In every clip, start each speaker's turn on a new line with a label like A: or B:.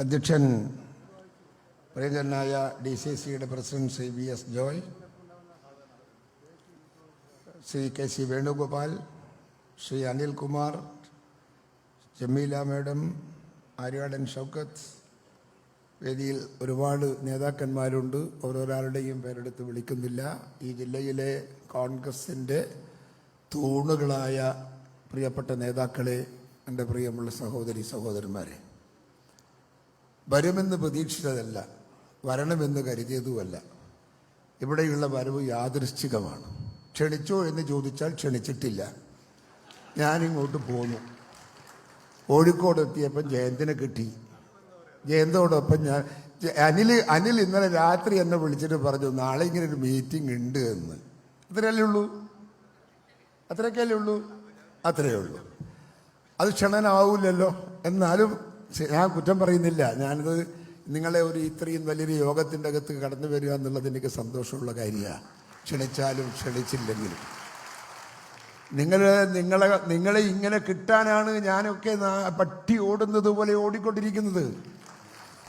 A: അധ്യക്ഷൻ പ്രിയങ്കരനായ D C സിയുടെ president Shri V S Joy Shri K C Venugopal Shri Anilkumar Jameela madam Aryadan Shoukath വേദിയിൽ ഒരുപാട് നേതാക്കന്മാരുണ്ട്. ഓരോരാളുടെയും പേരെടുത്ത് വിളിക്കുന്നില്ല. ഈ ജില്ലയിലെ കോൺഗ്രസിന്റെ തൂണുകളായ പ്രിയപ്പെട്ട നേതാക്കളെ എന്റെ പ്രിയമുള്ള സഹോദരി സഹോദരന്മാരെ വരുമെന്ന് പ്രതീക്ഷിച്ചതല്ല വരണമെന്ന് കരുതിയതുമല്ല. ഇവിടെയുള്ള വരവ് യാദൃശ്ചികമാണ്. ക്ഷണിച്ചോ എന്ന് ചോദിച്ചാൽ ക്ഷണിച്ചിട്ടില്ല. ഞാനിങ്ങോട്ട് പോന്നു. കോഴിക്കോട് എത്തിയപ്പം ജയന്തിനെ കിട്ടി. ജയന്തോടൊപ്പം ഞാൻ അനിൽ അനിൽ ഇന്നലെ രാത്രി എന്നെ വിളിച്ചിട്ട് പറഞ്ഞു നാളെ ഇങ്ങനെ ഒരു മീറ്റിംഗ് ഉണ്ട് എന്ന്. അത്രയല്ലേ ഉള്ളൂ? അത്രയൊക്കെയല്ലേ ഉള്ളൂ? അത്രയേ ഉള്ളൂ. അത് ക്ഷണനാവൂലല്ലോ. എന്നാലും ഞാൻ കുറ്റം പറയുന്നില്ല. ഞാനിത് നിങ്ങളെ ഒരു ഇത്രയും വലിയൊരു യോഗത്തിന്റെ അകത്ത് കടന്നു വരിക എന്നുള്ളത് എനിക്ക് സന്തോഷമുള്ള കാര്യമാണ്. ക്ഷണിച്ചാലും ക്ഷണിച്ചില്ലെങ്കിലും. നിങ്ങൾ നിങ്ങളെ നിങ്ങളെ ഇങ്ങനെ കിട്ടാനാണ് ഞാനൊക്കെ പട്ടി ഓടുന്നത് പോലെ ഓടിക്കൊണ്ടിരിക്കുന്നത്.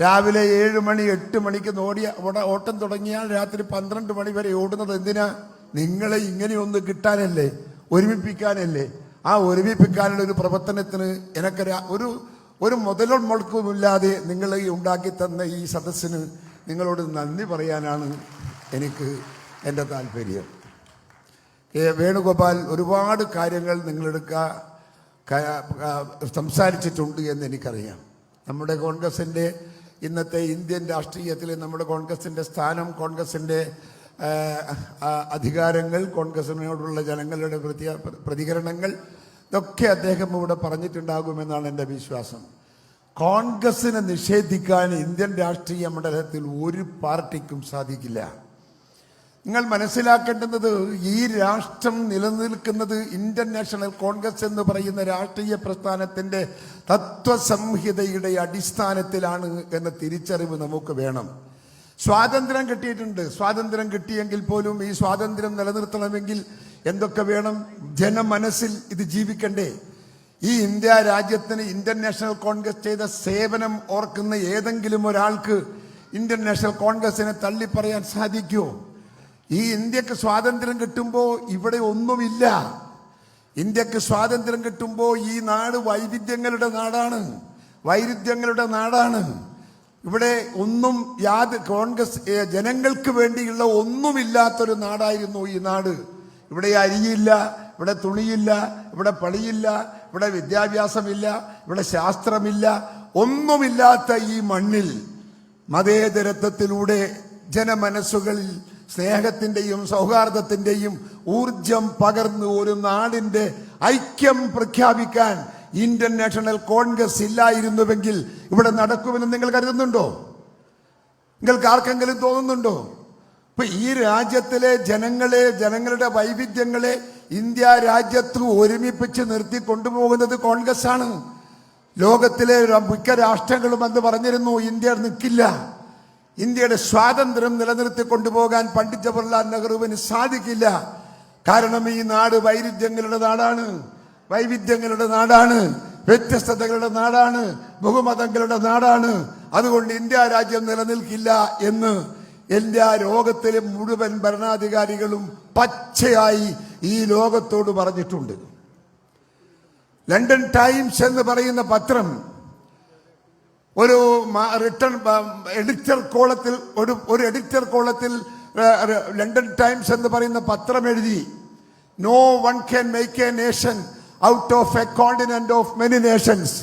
A: രാവിലെ ഏഴ് മണി എട്ട് മണിക്ക് ഓടിയ ഓട- ഓട്ടം തുടങ്ങിയാൽ രാത്രി പന്ത്രണ്ട് മണി വരെ ഓടുന്നത് എന്തിനാ? നിങ്ങളെ ഇങ്ങനെയൊന്ന് കിട്ടാനല്ലേ ഒരുമിപ്പിക്കാനല്ലേ? ആ ഒരുമിപ്പിക്കാനുള്ള ഒരു പ്രവർത്തനത്തിന് എനക്ക് ഒരു ഒരു മുതലും മുടക്കുമില്ലാതെ നിങ്ങൾ ഈ ഉണ്ടാക്കി തന്ന ഈ സദസ്സിന് നിങ്ങളോട് നന്ദി പറയാനാണ് എനിക്ക് എന്റെ താല്പര്യം. കെ വേണുഗോപാൽ ഒരുപാട് കാര്യങ്ങൾ നിങ്ങളെടുക്ക സംസാരിച്ചിട്ടുണ്ട് എന്ന് എനിക്കറിയാം. നമ്മുടെ കോൺഗ്രസിന്റെ ഇന്നത്തെ ഇന്ത്യൻ രാഷ്ട്രീയത്തിൽ നമ്മുടെ കോൺഗ്രസിന്റെ സ്ഥാനം കോൺഗ്രസിന്റെ അധികാരങ്ങൾ കോൺഗ്രസിനോടുള്ള ജനങ്ങളുടെ പ്രതി- പ്രതികരണങ്ങൾ ഇതൊക്കെ അദ്ദേഹം ഇവിടെ പറഞ്ഞിട്ടുണ്ടാകുമെന്നാണ് എന്റെ വിശ്വാസം. കോൺഗ്രസിനെ നിഷേധിക്കാൻ ഇന്ത്യൻ രാഷ്ട്രീയ മണ്ഡലത്തിൽ ഒരു പാർട്ടിക്കും സാധിക്കില്ല. നിങ്ങൾ മനസ്സിലാക്കേണ്ടുന്നത് ഈ രാഷ്ട്രം നിലനിൽക്കുന്നത് ഇന്ത്യൻ നാഷണൽ കോൺഗ്രസ് എന്ന് പറയുന്ന രാഷ്ട്രീയ പ്രസ്ഥാനത്തിന്റെ തത്വസംഹിതയുടെ അടിസ്ഥാനത്തിലാണ് എന്ന തിരിച്ചറിവ് നമുക്ക് വേണം. സ്വാതന്ത്ര്യം കിട്ടിയിട്ടുണ്ട്. സ്വാതന്ത്ര്യം കിട്ടിയെങ്കിൽ പോലും ഈ സ്വാതന്ത്ര്യം നിലനിർത്തണമെങ്കിൽ എന്തൊക്കെ വേണം? ജന മനസ്സിൽ ഇത് ജീവിക്കണ്ടേ? ഈ ഇന്ത്യ രാജ്യത്തിന് ഇന്ത്യൻ നാഷണൽ കോൺഗ്രസ് ചെയ്ത സേവനം ഓർക്കുന്ന ഏതെങ്കിലും ഒരാൾക്ക് ഇന്ത്യൻ നാഷണൽ കോൺഗ്രസിനെ തള്ളിപ്പറയാൻ സാധിക്കുമോ ഈ ഇന്ത്യയ്ക്ക് സ്വാതന്ത്ര്യം കിട്ടുമ്പോൾ ഇവിടെ ഒന്നുമില്ല. ഇന്ത്യയ്ക്ക് സ്വാതന്ത്ര്യം കിട്ടുമ്പോൾ ഈ നാട് വൈവിധ്യങ്ങളുടെ നാടാണ്. വൈരുദ്ധ്യങ്ങളുടെ നാടാണ്. ഇവിടെ ഒന്നും യാത് കോൺഗ്രസ് ജനങ്ങൾക്ക് വേണ്ടിയുള്ള ഒന്നുമില്ലാത്തൊരു നാടായിരുന്നു ഈ നാട്. ഇവിടെ അരിയില്ല ഇവിടെ തുണിയില്ല ഇവിടെ പണിയില്ല ഇവിടെ വിദ്യാഭ്യാസമില്ല ഇവിടെ ശാസ്ത്രമില്ല ഒന്നുമില്ലാത്ത ഈ മണ്ണിൽ മതേതരത്വത്തിലൂടെ ജനമനസ്സുകളിൽ സ്നേഹത്തിന്റെയും സൗഹാർദ്ദത്തിന്റെയും ഊർജം പകർന്ന് ഒരു നാടിന്റെ ഐക്യം പ്രഖ്യാപിക്കാൻ ഇന്ത്യൻ നാഷണൽ കോൺഗ്രസ് ഇല്ലായിരുന്നുവെങ്കിൽ ഇവിടെ നടക്കുമെന്ന് നിങ്ങൾ കരുതുന്നുണ്ടോ? നിങ്ങൾക്ക് ആർക്കെങ്കിലും തോന്നുന്നുണ്ടോ? ഇപ്പൊ ഈ രാജ്യത്തിലെ ജനങ്ങളെ ജനങ്ങളുടെ വൈവിധ്യങ്ങളെ ഇന്ത്യ രാജ്യത്ത് ഒരുമിപ്പിച്ച് നിർത്തി കൊണ്ടുപോകുന്നത് കോൺഗ്രസ് ആണ് ലോകത്തിലെ മിക്ക രാഷ്ട്രങ്ങളും എന്ന് പറഞ്ഞിരുന്നു ഇന്ത്യ നിൽക്കില്ല ഇന്ത്യയുടെ സ്വാതന്ത്ര്യം നിലനിർത്തി കൊണ്ടുപോകാൻ പണ്ഡിറ്റ് ജവഹർലാൽ നെഹ്റുവിന് സാധിക്കില്ല. കാരണം ഈ നാട് വൈരുദ്ധ്യങ്ങളുടെ നാടാണ്. വൈവിധ്യങ്ങളുടെ നാടാണ്. വ്യത്യസ്തതകളുടെ നാടാണ്. ബഹുമതങ്ങളുടെ നാടാണ്. അതുകൊണ്ട് ഇന്ത്യ രാജ്യം നിലനിൽക്കില്ല എന്ന് ഇന്ത്യ ലോകത്തിലെ മുഴുവൻ ഭരണാധികാരികളും പച്ചയായി ഈ ലോകത്തോട് പറഞ്ഞിട്ടുണ്ട്. ലണ്ടൻ ടൈംസ് എന്ന് പറയുന്ന പത്രം ഒരു റിട്ടേൺ എഡിറ്റർ കോളത്തിൽ ഒരു ഒരു എഡിറ്റർ കോളത്തിൽ ലണ്ടൻ ടൈംസ് എന്ന് പറയുന്ന പത്രം എഴുതി no one can make a nation out of a continent of many nations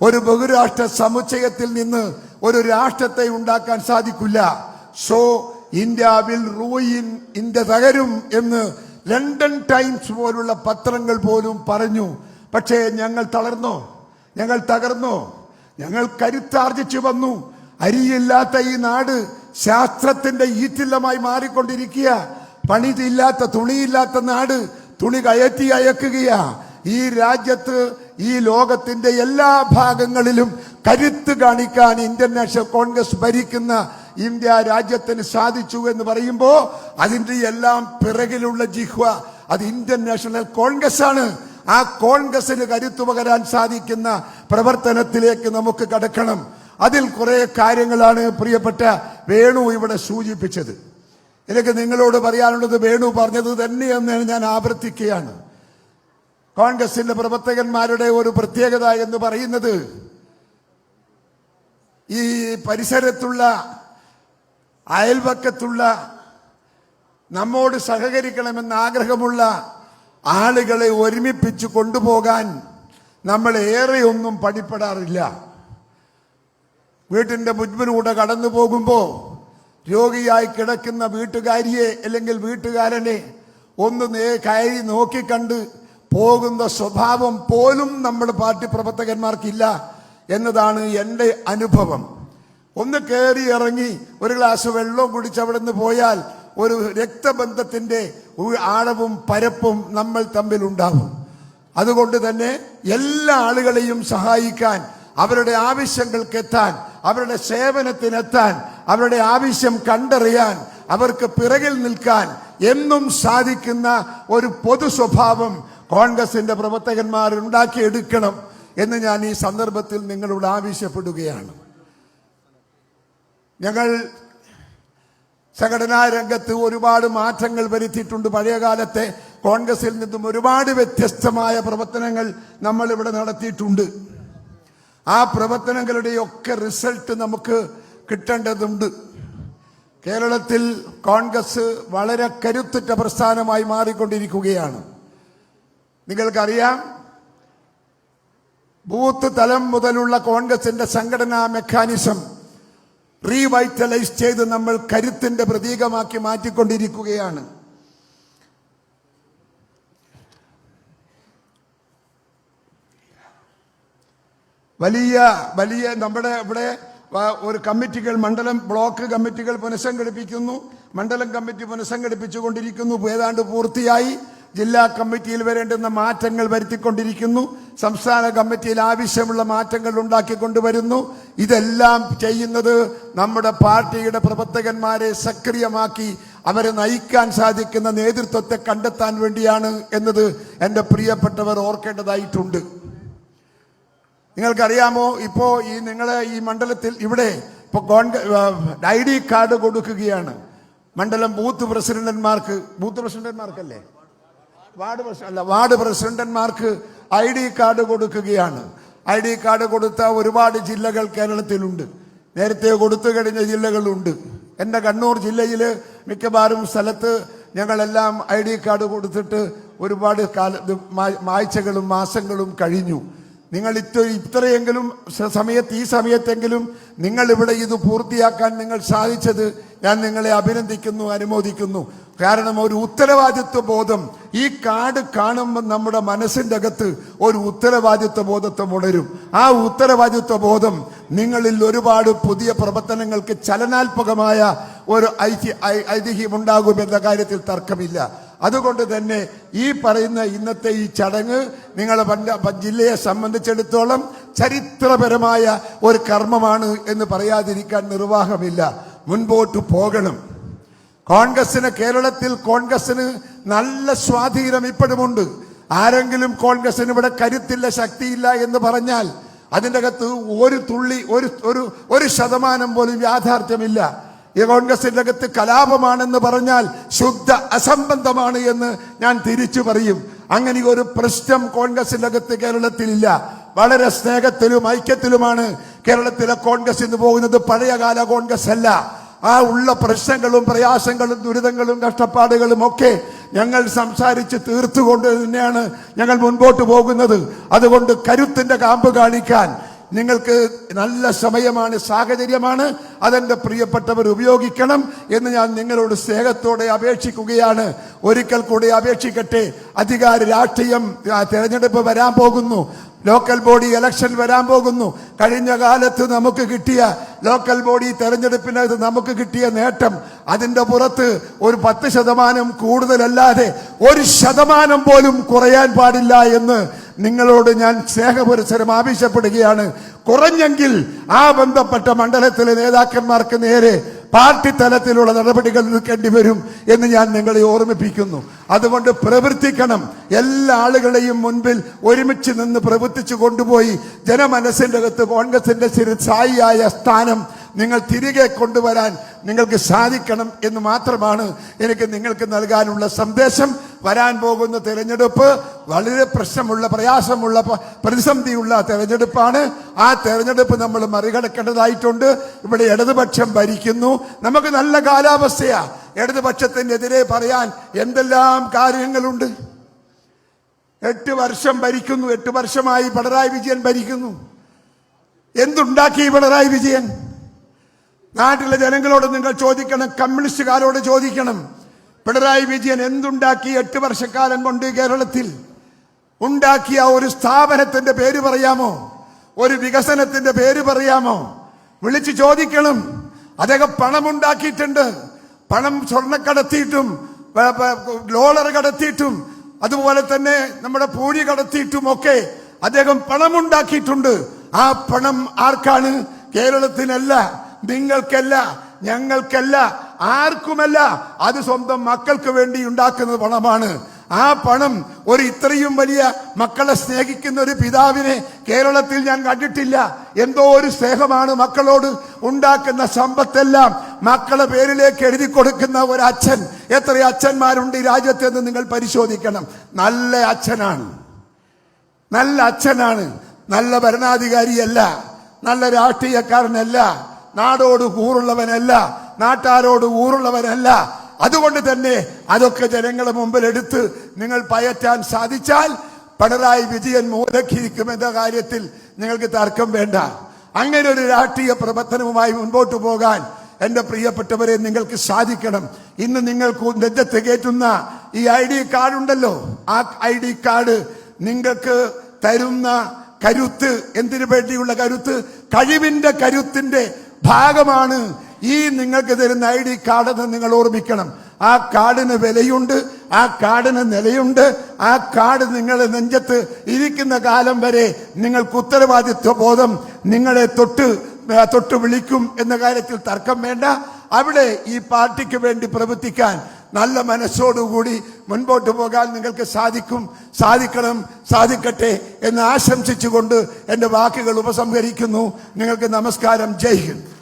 A: ഒരു ബഹുരാഷ്ട്ര സമുച്ചയത്തിൽ നിന്ന് ഒരു രാഷ്ട്രത്തെ ഉണ്ടാക്കാൻ സാധിക്കില്ല. So India will ruin India തകരും എന്ന് ലണ്ടൻ ടൈംസ് പോലുള്ള പത്രങ്ങൾ പോലും പറഞ്ഞു. പക്ഷേ ഞങ്ങൾ തളർന്നോ? ഞങ്ങൾ തകർന്നോ? ഞങ്ങൾ കരുത്താർജിച്ചു വന്നു. അരിയില്ലാത്ത ഈ നാട് ശാസ്ത്രത്തിന്റെ ഈറ്റില്ലമായി മാറിക്കൊണ്ടിരിക്കുക. പണിതില്ലാത്ത തുണിയില്ലാത്ത നാട് തുണി കയറ്റി അയക്കുകയാ. ഈ രാജ്യത്ത് ഈ ലോകത്തിന്റെ എല്ലാ ഭാഗങ്ങളിലും കരുത്ത് കാണിക്കാൻ ഇന്ത്യൻ നാഷണൽ കോൺഗ്രസ് ഭരിക്കുന്ന ഇന്ത്യ രാജ്യത്തിന് സാധിച്ചു എന്ന് പറയുമ്പോൾ അതിന്റെ എല്ലാം പിറകിലുള്ള ജിഹ്വ അത് ഇന്ത്യൻ നാഷണൽ കോൺഗ്രസ് ആണ്. ആ കോൺഗ്രസിന് കരുത്തു പകരാൻ സാധിക്കുന്ന പ്രവർത്തനത്തിലേക്ക് നമുക്ക് കടക്കണം. അതിൽ കുറെ കാര്യങ്ങളാണ് പ്രിയപ്പെട്ട വേണു ഇവിടെ സൂചിപ്പിച്ചത്. എനിക്ക് നിങ്ങളോട് പറയാനുള്ളത് വേണു പറഞ്ഞത് തന്നെയെന്ന് ഞാൻ ആവർത്തിക്കുകയാണ്. കോൺഗ്രസിന്റെ പ്രവർത്തകന്മാരുടെ ഒരു പ്രത്യേകത എന്ന് പറയുന്നത് ഈ പരിസരത്തുള്ള അയൽവക്കത്തുള്ള നമ്മോട് സഹകരിക്കണമെന്ന് ആഗ്രഹമുള്ള ആളുകളെ ഒരുമിപ്പിച്ച് കൊണ്ടുപോകാൻ നമ്മൾ ഏറെ ഏറെയൊന്നും പഠിപ്പെടാറില്ല. വീട്ടിന്റെ മുൻപിലൂടെ കടന്നു പോകുമ്പോൾ രോഗിയായി കിടക്കുന്ന വീട്ടുകാരിയെ അല്ലെങ്കിൽ വീട്ടുകാരനെ ഒന്ന് നേ കയറി നോക്കിക്കണ്ട് പോകുന്ന സ്വഭാവം പോലും നമ്മുടെ പാർട്ടി പ്രവർത്തകന്മാർക്കില്ല എന്നതാണ് എന്റെ അനുഭവം. ഒന്ന് കയറി ഇറങ്ങി ഒരു ഗ്ലാസ് വെള്ളവും കുടിച്ച് അവിടെ നിന്ന് പോയാൽ ഒരു രക്തബന്ധത്തിന്റെ ആഴവും പരപ്പും നമ്മൾ തമ്മിൽ ഉണ്ടാവും. അതുകൊണ്ട് തന്നെ എല്ലാ ആളുകളെയും സഹായിക്കാൻ അവരുടെ ആവശ്യങ്ങൾക്ക് എത്താൻ അവരുടെ സേവനത്തിനെത്താൻ അവരുടെ ആവശ്യം കണ്ടറിയാൻ അവർക്ക് പിറകിൽ നിൽക്കാൻ എന്നും സാധിക്കുന്ന ഒരു പൊതു സ്വഭാവം കോൺഗ്രസിന്റെ പ്രവർത്തകന്മാർ ഉണ്ടാക്കിയെടുക്കണം എന്ന് ഞാൻ ഈ സന്ദർഭത്തിൽ നിങ്ങളോട് ആവശ്യപ്പെടുകയാണ്. ഞങ്ങൾ സംഘടനാ രംഗത്ത് ഒരുപാട് മാറ്റങ്ങൾ വരുത്തിയിട്ടുണ്ട്. പഴയകാലത്തെ കോൺഗ്രസിൽ നിന്നും ഒരുപാട് വ്യത്യസ്തമായ പ്രവർത്തനങ്ങൾ നമ്മൾ ഇവിടെ നടത്തിയിട്ടുണ്ട്. ആ പ്രവർത്തനങ്ങളുടെയൊക്കെ റിസൾട്ട് നമുക്ക് കിട്ടേണ്ടതുണ്ട്. കേരളത്തിൽ കോൺഗ്രസ് വളരെ കരുത്തുറ്റ പ്രസ്ഥാനമായി മാറിക്കൊണ്ടിരിക്കുകയാണ്. നിങ്ങൾക്കറിയാം ബൂത്ത് തലം മുതലുള്ള കോൺഗ്രസിന്റെ സംഘടനാ മെക്കാനിസം റീവൈറ്റലൈസ് ചെയ്ത് നമ്മൾ കരുത്തിന്റെ പ്രതീകമാക്കി മാറ്റിക്കൊണ്ടിരിക്കുകയാണ്. വലിയ വലിയ നമ്മുടെ ഇവിടെ ഒരു കമ്മിറ്റികൾ മണ്ഡലം ബ്ലോക്ക് കമ്മിറ്റികൾ പുനഃസംഘടിപ്പിക്കുന്നു. മണ്ഡലം കമ്മിറ്റി പുനഃസംഘടിപ്പിച്ചുകൊണ്ടിരിക്കുന്നു. ഏതാണ്ട് പൂർത്തിയായി. ജില്ലാ കമ്മിറ്റിയിൽ വരേണ്ടുന്ന മാറ്റങ്ങൾ വരുത്തിക്കൊണ്ടിരിക്കുന്നു. സംസ്ഥാന കമ്മിറ്റിയിൽ ആവശ്യമുള്ള മാറ്റങ്ങൾ ഉണ്ടാക്കിക്കൊണ്ടുവരുന്നു ഇതെല്ലാം ചെയ്യുന്നത് നമ്മുടെ പാർട്ടിയുടെ പ്രവർത്തകന്മാരെ സക്രിയമാക്കി അവരെ നയിക്കാൻ സാധിക്കുന്ന നേതൃത്വത്തെ കണ്ടെത്താൻ വേണ്ടിയാണ് എന്നത് എന്റെ പ്രിയപ്പെട്ടവർ ഓർക്കേണ്ടതായിട്ടുണ്ട്. നിങ്ങൾക്കറിയാമോ ഇപ്പോൾ ഈ നിങ്ങളെ ഈ മണ്ഡലത്തിൽ ഇവിടെ ഇപ്പോൾ ഗവൺമെന്റ് ഐ ഡി കാർഡ് കൊടുക്കുകയാണ്. മണ്ഡലം ബൂത്ത് പ്രസിഡന്റന്മാർക്ക് ബൂത്ത് പ്രസിഡന്റന്മാർക്കല്ലേ? വാർഡ് അല്ല വാർഡ് പ്രസിഡന്റന്മാർക്ക് ഐ ഡി കാർഡ് കൊടുക്കുകയാണ്. ഐ ഡി കാർഡ് കൊടുത്ത ഒരുപാട് ജില്ലകൾ കേരളത്തിലുണ്ട്. നേരത്തെ കൊടുത്തു കഴിഞ്ഞ ജില്ലകളുണ്ട്. എന്റെ കണ്ണൂർ ജില്ലയിൽ മിക്കവാറും സ്ഥലത്ത് ഞങ്ങളെല്ലാം ഐ ഡി കാർഡ് കൊടുത്തിട്ട് ഒരുപാട് കാല ആഴ്ചകളും മാസങ്ങളും കഴിഞ്ഞു. നിങ്ങൾ ഇത്ര ഇത്രയെങ്കിലും സമയത്ത് ഈ സമയത്തെങ്കിലും നിങ്ങളിവിടെ ഇത് പൂർത്തിയാക്കാൻ നിങ്ങൾ സാധിച്ചത് ഞാൻ നിങ്ങളെ അഭിനന്ദിക്കുന്നു അനുമോദിക്കുന്നു. കാരണം ഒരു ഉത്തരവാദിത്വ ബോധം ഈ കാട് കാണുമ്പോൾ നമ്മുടെ മനസ്സിന്റെ അകത്ത് ഒരു ഉത്തരവാദിത്വ ബോധത്വം ഉണരും. ആ ഉത്തരവാദിത്വ ബോധം നിങ്ങളിൽ ഒരുപാട് പുതിയ പ്രവർത്തനങ്ങൾക്ക് ചലനാത്മകമായ ഒരു ഐതി ഐ- ഐതിഹ്യം ഉണ്ടാകുമെന്ന കാര്യത്തിൽ തർക്കമില്ല. അതുകൊണ്ട് തന്നെ ഈ പറയുന്ന ഇന്നത്തെ ഈ ചടങ്ങ് നിങ്ങളെ ജില്ലയെ സംബന്ധിച്ചിടത്തോളം ചരിത്രപരമായ ഒരു കർമ്മമാണ് എന്ന് പറയാതിരിക്കാൻ നിർവാഹമില്ല. മുൻപോട്ട് പോകണം. കോൺഗ്രസിന് കേരളത്തിൽ കോൺഗ്രസിന് നല്ല സ്വാധീനം ഇപ്പോഴുമുണ്ട്. ആരെങ്കിലും കോൺഗ്രസിന് ഇവിടെ കരുത്തില്ല ശക്തിയില്ല എന്ന് പറഞ്ഞാൽ അതിന്റെ അകത്ത് ഒരു തുള്ളി ഒരു ഒരു ഒരു ശതമാനം പോലും യാഥാർത്ഥ്യമില്ല. ഈ കോൺഗ്രസിന്റെ അകത്ത് കലാപമാണെന്ന് പറഞ്ഞാൽ ശുദ്ധ അസംബന്ധമാണ് എന്ന് ഞാൻ തിരിച്ചു പറയും. അങ്ങനെ ഒരു പ്രശ്നം കോൺഗ്രസിന്റെ അകത്ത് കേരളത്തിലില്ല. വളരെ സ്നേഹത്തിലും ഐക്യത്തിലുമാണ് കേരളത്തിലെ കോൺഗ്രസ് ഇന്ന് പോകുന്നത്. പഴയകാല കോൺഗ്രസ് അല്ല. ആ ഉള്ള പ്രശ്നങ്ങളും പ്രയാസങ്ങളും ദുരിതങ്ങളും കഷ്ടപ്പാടുകളും ഒക്കെ ഞങ്ങൾ സംസാരിച്ച് തീർത്തുകൊണ്ട് തന്നെയാണ് ഞങ്ങൾ മുൻപോട്ട് പോകുന്നത്. അതുകൊണ്ട് കരുത്തിന്റെ കാമ്പ് കാണിക്കാൻ നിങ്ങൾക്ക് നല്ല സമയമാണ് സാഹചര്യമാണ്. അതെന്റെ പ്രിയപ്പെട്ടവർ ഉപയോഗിക്കണം എന്ന് ഞാൻ നിങ്ങളോട് സ്നേഹത്തോടെ അപേക്ഷിക്കുകയാണ്. ഒരിക്കൽ കൂടി അപേക്ഷിക്കട്ടെ. അധികാര രാഷ്ട്രീയം തിരഞ്ഞെടുപ്പ് വരാൻ പോകുന്നു. ലോക്കൽ ബോഡി ഇലക്ഷൻ വരാൻ പോകുന്നു. കഴിഞ്ഞ കാലത്ത് നമുക്ക് കിട്ടിയ ലോക്കൽ ബോഡി തെരഞ്ഞെടുപ്പിനകത്ത് നമുക്ക് കിട്ടിയ നേട്ടം അതിന്റെ പുറത്ത് ഒരു പത്ത് ശതമാനം കൂടുതലല്ലാതെ ഒരു ശതമാനം പോലും കുറയാൻ പാടില്ല എന്ന് നിങ്ങളോട് ഞാൻ സ്നേഹപുരസരം ആവശ്യപ്പെടുകയാണ്. കുറഞ്ഞെങ്കിൽ ആ ബന്ധപ്പെട്ട മണ്ഡലത്തിലെ നേതാക്കന്മാർക്ക് നേരെ പാർട്ടി തലത്തിലുള്ള നടപടികൾ നിൽക്കേണ്ടി വരും എന്ന് ഞാൻ നിങ്ങളെ ഓർമ്മിപ്പിക്കുന്നു. അതുകൊണ്ട് പ്രവർത്തിക്കണം. എല്ലാ ആളുകളെയും മുൻപിൽ ഒരുമിച്ച് നിന്ന് പ്രവർത്തിച്ചു കൊണ്ടുപോയി ജനമനസ്സിന്റെ അകത്ത് കോൺഗ്രസിന്റെ സ്ഥിരസ്ഥായിയായ സ്ഥാനം നിങ്ങൾ തിരികെ കൊണ്ടുവരാൻ നിങ്ങൾക്ക് സാധിക്കണം എന്ന് മാത്രമാണ് എനിക്ക് നിങ്ങൾക്ക് നൽകാനുള്ള സന്ദേശം. വരാൻ പോകുന്ന തെരഞ്ഞെടുപ്പ് വളരെ പ്രശ്നമുള്ള പ്രയാസമുള്ള പ്രതിസന്ധിയുള്ള തെരഞ്ഞെടുപ്പാണ്. ആ തെരഞ്ഞെടുപ്പ് നമ്മൾ മറികടക്കേണ്ടതായിട്ടുണ്ട്. ഇവിടെ ഇടതുപക്ഷം ഭരിക്കുന്നു. നമുക്ക് നല്ല കാലാവസ്ഥയാ. ഇടതുപക്ഷത്തിനെതിരെ പറയാൻ എന്തെല്ലാം കാര്യങ്ങളുണ്ട്? എട്ട് വർഷം ഭരിക്കുന്നു. എട്ട് വർഷമായി പിണറായി വിജയൻ ഭരിക്കുന്നു. എന്തുണ്ടാക്കി പിണറായി വിജയൻ? നാട്ടിലെ ജനങ്ങളോട് നിങ്ങൾ ചോദിക്കണം കമ്മ്യൂണിസ്റ്റുകാരോട് ചോദിക്കണം. പിണറായി വിജയൻ എന്തുണ്ടാക്കി എട്ട് വർഷക്കാലം കൊണ്ട് കേരളത്തിൽ? ഉണ്ടാക്കിയ ഒരു സ്ഥാപനത്തിന്റെ പേര് പറയാമോ? ഒരു വികസനത്തിന്റെ പേര് പറയാമോ? വിളിച്ചു ചോദിക്കണം. അദ്ദേഹം പണം ഉണ്ടാക്കിയിട്ടുണ്ട്. പണം സ്വർണക്കടത്തിയിട്ടും ഡോളർ കടത്തിയിട്ടും അതുപോലെ തന്നെ നമ്മുടെ പൂഴി കടത്തിയിട്ടും ഒക്കെ അദ്ദേഹം പണം ഉണ്ടാക്കിയിട്ടുണ്ട്. ആ പണം ആർക്കാണ്? കേരളത്തിനല്ല. നിങ്ങൾക്കല്ല ഞങ്ങൾക്കല്ല ആർക്കുമല്ല അത് സ്വന്തം മക്കൾക്ക് വേണ്ടി ഉണ്ടാക്കുന്ന പണമാണ്. ആ പണം ഒരു ഇത്രയും വലിയ മക്കളെ സ്നേഹിക്കുന്ന ഒരു പിതാവിനെ കേരളത്തിൽ ഞാൻ കണ്ടിട്ടില്ല. എന്തോ ഒരു സ്നേഹമാണ് മക്കളോട് ഉണ്ടാക്കുന്ന സമ്പത്തെല്ലാം മക്കളെ പേരിലേക്ക് എഴുതി കൊടുക്കുന്ന ഒരു അച്ഛൻ എത്ര അച്ഛന്മാരുണ്ട് ഈ രാജ്യത്തെന്ന് നിങ്ങൾ പരിശോധിക്കണം. നല്ല അച്ഛനാണ്. നല്ല അച്ഛനാണ്. നല്ല ഭരണാധികാരിയല്ല. നല്ല രാഷ്ട്രീയക്കാരനല്ല. നാടോട് കൂറുള്ളവനല്ല നാട്ടാരോട് ഊറുള്ളവനല്ല അതുകൊണ്ട് തന്നെ അതൊക്കെ ജനങ്ങളെ മുമ്പിൽ എടുത്ത് നിങ്ങൾ പയറ്റാൻ സാധിച്ചാൽ പിണറായി വിജയൻ മൂലക്കിരിക്കുമെന്ന കാര്യത്തിൽ നിങ്ങൾക്ക് തർക്കം വേണ്ട. അങ്ങനെ ഒരു രാഷ്ട്രീയ പ്രവർത്തനവുമായി മുൻപോട്ട് പോകാൻ എന്റെ പ്രിയപ്പെട്ടവരെ നിങ്ങൾക്ക് സാധിക്കണം. ഇന്ന് നിങ്ങൾക്ക് നെഞ്ചത്ത് കയറ്റുന്ന ഈ ഐ ഡി കാർഡ് ഉണ്ടല്ലോ. ആ ഐ ഡി കാർഡ് നിങ്ങൾക്ക് തരുന്ന കരുത്ത് എന്തിനു വേണ്ടിയുള്ള കരുത്ത്? കഴിവിന്റെ കരുത്തിന്റെ ഭാഗമാണ് ഈ നിങ്ങൾക്ക് തരുന്ന ഐ ഡി കാർഡെന്ന് നിങ്ങൾ ഓർമ്മിക്കണം. ആ കാർഡിന് വിലയുണ്ട് ആ കാർഡിന് നിലയുണ്ട് ആ കാർഡ് നിങ്ങൾ നെഞ്ചത്ത് ഇരിക്കുന്ന കാലം വരെ നിങ്ങൾക്ക് ഉത്തരവാദിത്വ ബോധം നിങ്ങളെ തൊട്ട് തൊട്ട് വിളിക്കും എന്ന കാര്യത്തിൽ തർക്കം വേണ്ട. അവിടെ ഈ പാർട്ടിക്ക് വേണ്ടി പ്രവർത്തിക്കാൻ നല്ല മനസ്സോടുകൂടി മുൻപോട്ട് പോകാൻ നിങ്ങൾക്ക് സാധിക്കും സാധിക്കണം സാധിക്കട്ടെ എന്ന് ആശംസിച്ചുകൊണ്ട് എന്റെ വാക്കുകൾ ഉപസംഹരിക്കുന്നു. നിങ്ങൾക്ക് നമസ്കാരം. ജയ് ഹിന്ദ്.